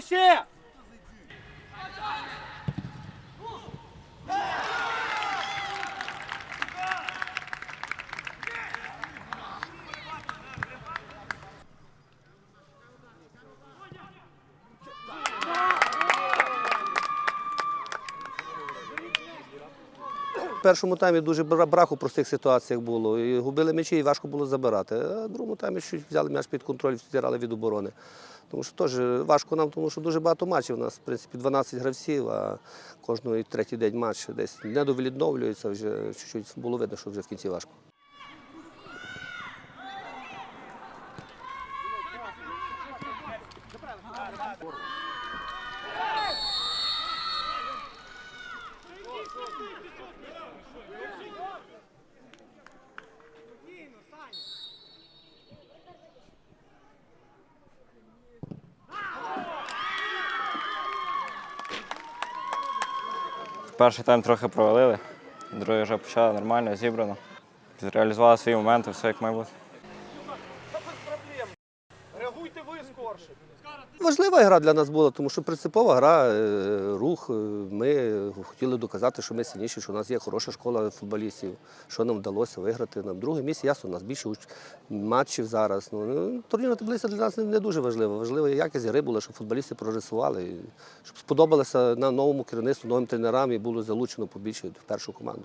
છે. Першому таймі дуже бра- брак простих ситуаціях було. І губили м'ячі, і важко було забирати. А в другому таймі щось взяли м'яч під контроль, зіграли від оборони. Тому що теж важко нам, тому що дуже багато матчів. У нас, в принципі, 12 гравців, а кожного третій день матч десь недовідновлюється. Вже чуть-чуть було видно, що вже в кінці важко. Перший тайм трохи провалили, другий вже почали нормально, зібрано. Зреалізували свої моменти, все як має бути. Реагуйте ви скорше. Важлива гра для нас була, тому що принципова гра, е, рух. е, Ми хотіли доказати, що ми сильніші, що у нас є хороша школа футболістів, що нам вдалося виграти. Нам друге місце, ясно, у нас більше матчів зараз. Ну, ну, турнірна таблиця для нас не, дуже важлива. Важлива якість гри була, щоб футболісти прогресували, щоб сподобалося на новому керівництву, новим тренерам і було залучено побільше в першу команду.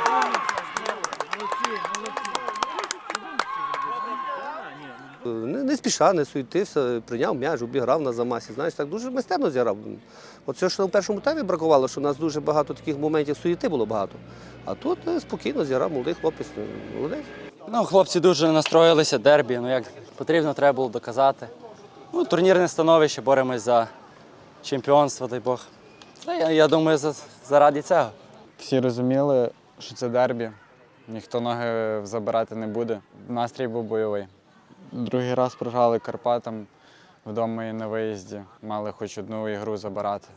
Не, не спіша, не суетився, прийняв м'яч, обіграв на замасі. Знаєш, так дуже майстерно зіграв. Оце що в першому таймі бракувало, що у нас дуже багато таких моментів суєти було багато. А тут е, спокійно зіграв молодий хлопець. ну, Молодець. Ну, хлопці дуже настроїлися, дербі. Ну як потрібно, треба було доказати. Ну, турнірне становище, боремось за чемпіонство, дай Бог. Та я, я думаю, за, заради цього. Всі розуміли, що це дербі, ніхто ноги забирати не буде. Настрій був бойовий. Другий раз програли Карпатам вдома і на виїзді. Мали хоч одну ігру забирати.